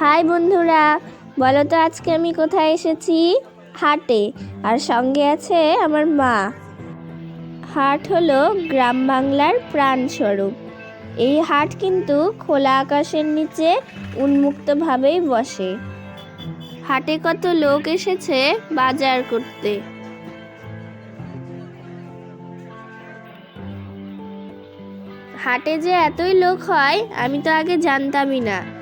High বন্ধুরা, বলো তো আজকে আমি কোথায় এসেছি? হাটে। আর সঙ্গে আছে আমার মা। হাট হলো গ্রাম বাংলার প্রাণস্বরূপ। এই হাট কিন্তু খোলা আকাশের নিচে উন্মুক্তভাবেই বসে। হাটে কত লোক এসেছে বাজার করতে। হাটে যে এতই লোক হয়, আমি তো আগে জানতামই না।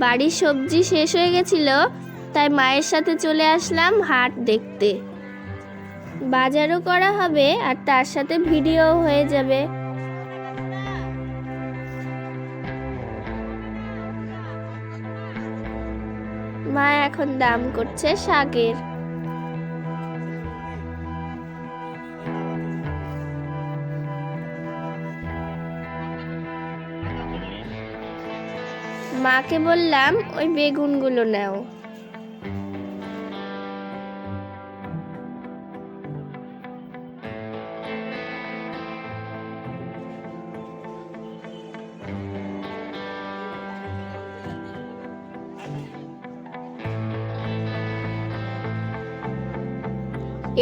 বাড়ির সবজি শেষ হয়ে গেছিল, তাই মায়ের সাথে চলে আসলাম হাট দেখতে। বাজারও করা হবে আর তার সাথে ভিডিও হয়ে যাবে। মা এখন দাম করছে শাকের। মাকে বললাম, ওই বেগুনগুলো নাও।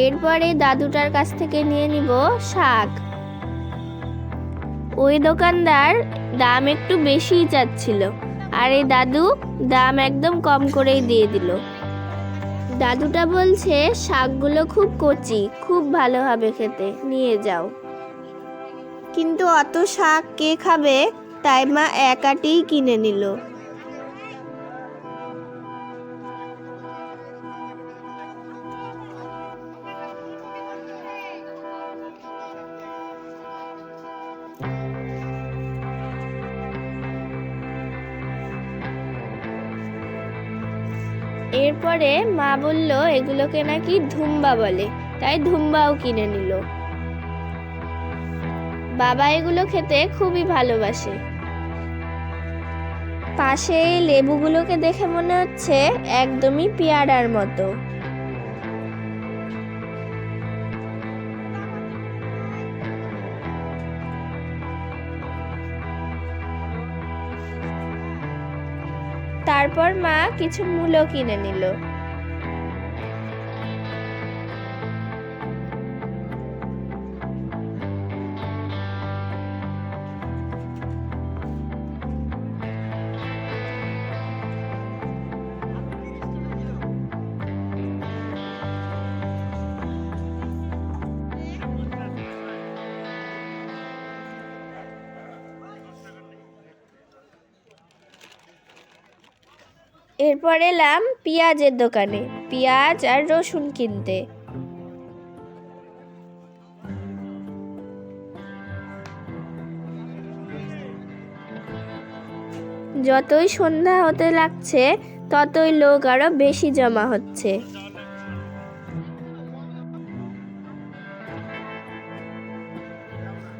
এরপরে দাদুটার কাছ থেকে নিয়ে নিব শাক। ওই দোকানদার দাম একটু বেশিই চাচ্ছিল। আর এই দাদু, দাম একদম কম করেই দিয়ে দিল। দাদুটা বলছে, শাকগুলো খুব কচি, খুব ভালো হবে খেতে, নিয়ে যাও। কিন্তু অত শাক কে খাবে? তাই মা এক আটিই কিনে নিল। এরপরে মা বলল, এগুলোকে নাকি ধুম্বা বলে। তাই ধুম্বাও কিনে নিল। বাবা এগুলো খেতে খুবই ভালোবাসে। পাশে এই লেবুগুলোকে দেখে মনে হচ্ছে একদমই পেয়ারার মতো। তারপর মা কিছু মূলো কিনে নিল। এরপর এলাম পেঁয়াজের দোকানে, পেঁয়াজ আর রসুন কিনতে। যতই সন্ধ্যা হতে লাগছে, ততই লোক আরও বেশি জমা হচ্ছে।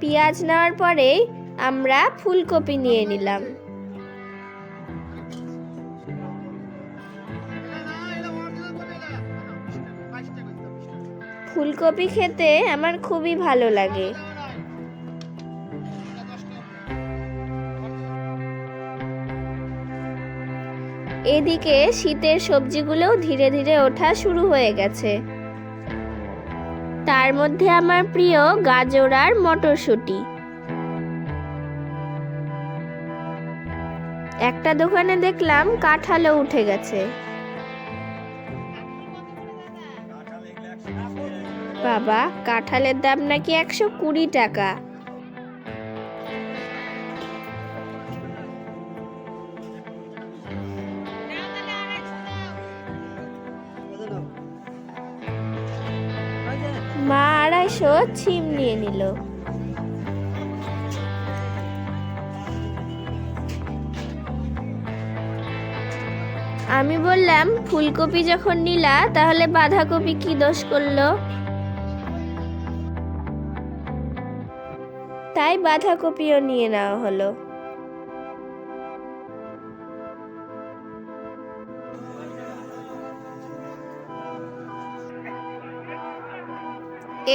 পেঁয়াজ নেওয়ার পরেই আমরা ফুলকপি নিয়ে নিলাম। ফুলকপি খেতে আমার খুবই ভালো লাগে। এদিকে শীতের সবজিগুলোও ধীরে ধীরে ওঠা শুরু হয়ে গেছে। তার মধ্যে আমার প্রিয় গাজর আর মটরশুঁটি। একটা দোকানে দেখলাম কাঁঠালও উঠে গেছে। বাবা, কাঁঠালের দাম নাকি একশো কুড়ি টাকা? মা আড়াইশো ছিম নিয়ে নিল। আমি বললাম, ফুলকপি যখন নিলা, তাহলে বাঁধাকপি কি দোষ করল? তাই বাঁধাকপিও নিয়ে নেওয়া হলো।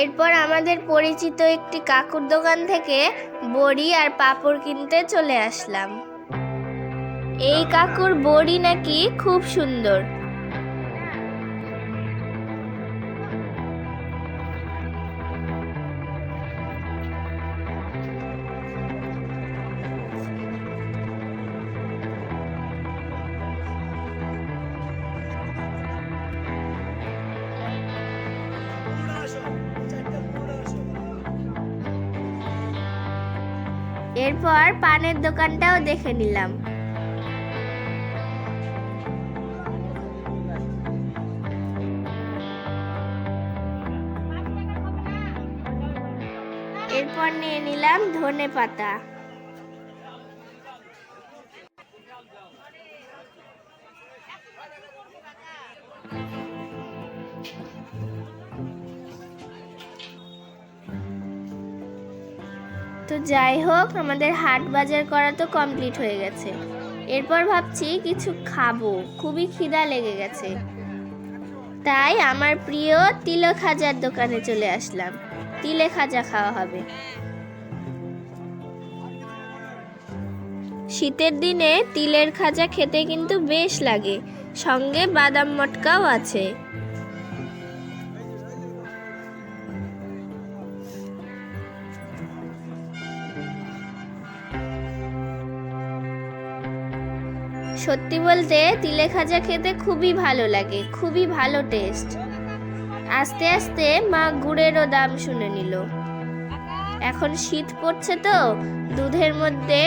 এরপর আমাদের পরিচিত একটি কাকুর দোকান থেকে বড়ি আর পাপড় কিনতে চলে আসলাম। এই কাকুর বড়ি নাকি খুব সুন্দর। এরপর পানের দোকানটাও দেখে নিলাম। এরপর নিয়ে নিলাম ধনে পাতা তো যাই হোক, আমাদের হাট বাজার করা তো কমপ্লিট হয়ে গেছে। এরপর ভাবছি কিছু খাব, খুবই খিদা লেগে গেছে। তাই আমার প্রিয় তিলে খাজার দোকানে চলে আসলাম। তিলে খাজা খাওয়া হবে। শীতের দিনে তিলের খাজা খেতে কিন্তু বেশ লাগে। সঙ্গে বাদাম মটকাও আছে। সত্যি বলতে তিলে খাজা খেতে খুবই ভালো লাগে, খুবই ভালো টেস্ট আস্তে আস্তে মা গুড়েরও দাম শুনে নিল। এখন শীত পড়ছে তো, দুধের মধ্যে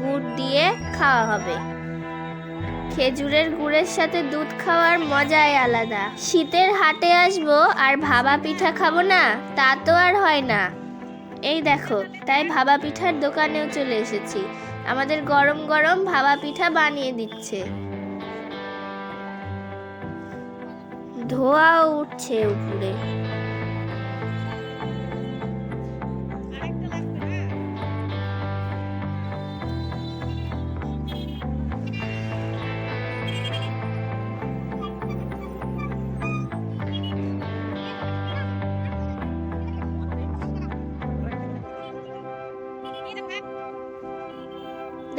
গুড় দিয়ে খাওয়া হবে। খেজুরের গুড়ের সাথে দুধ খাওয়ার মজাই আলাদা। শীতের হাটে আসব আর ভাবা পিঠা খাব না, তা তো আর হয় না। এই দেখো, তাই ভাবা পিঠার দোকানেও চলে এসেছি। আমাদের গরম গরম ভাবা পিঠা বানিয়ে দিচ্ছে। ধোয়াও উঠছে উপরে।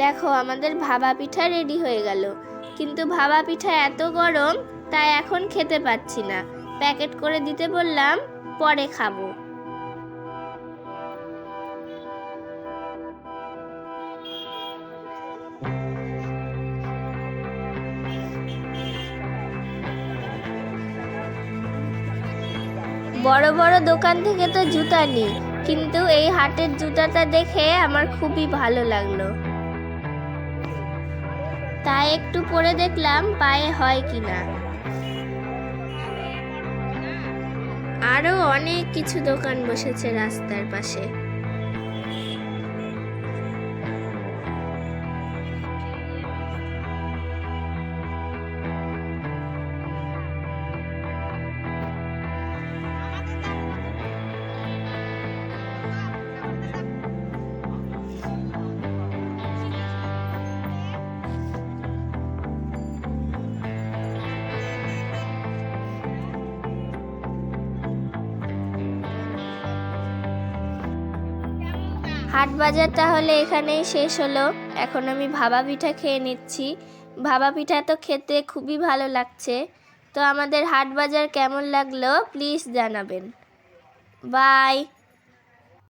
দেখো, আমাদের ভাবা পিঠা রেডি হয়ে গেল। কিন্তু ভাবা পিঠা এত গরম, তাই এখন খেতে পাচ্ছি না। প্যাকেট করে দিতে বললাম, পরে খাব। বড় বড় দোকান থেকে তো জুতা নিই, কিন্তু এই হাটের জুতাটা দেখে আমার খুবই ভালো লাগল। তাই একটু পরে দেখলাম পায়ে হয় কিনা। আরও অনেক কিছু দোকান বসেছে রাস্তার পাশে। হাট বাজার তাহলে এখানেই শেষ হলো। এখন আমি ভাবা পিঠা খেয়ে নিচ্ছি। ভাবা পিঠা তো খেতে খুবই ভালো লাগছে। তো আমাদের হাট বাজার কেমন লাগল প্লিজ জানাবেন। বাই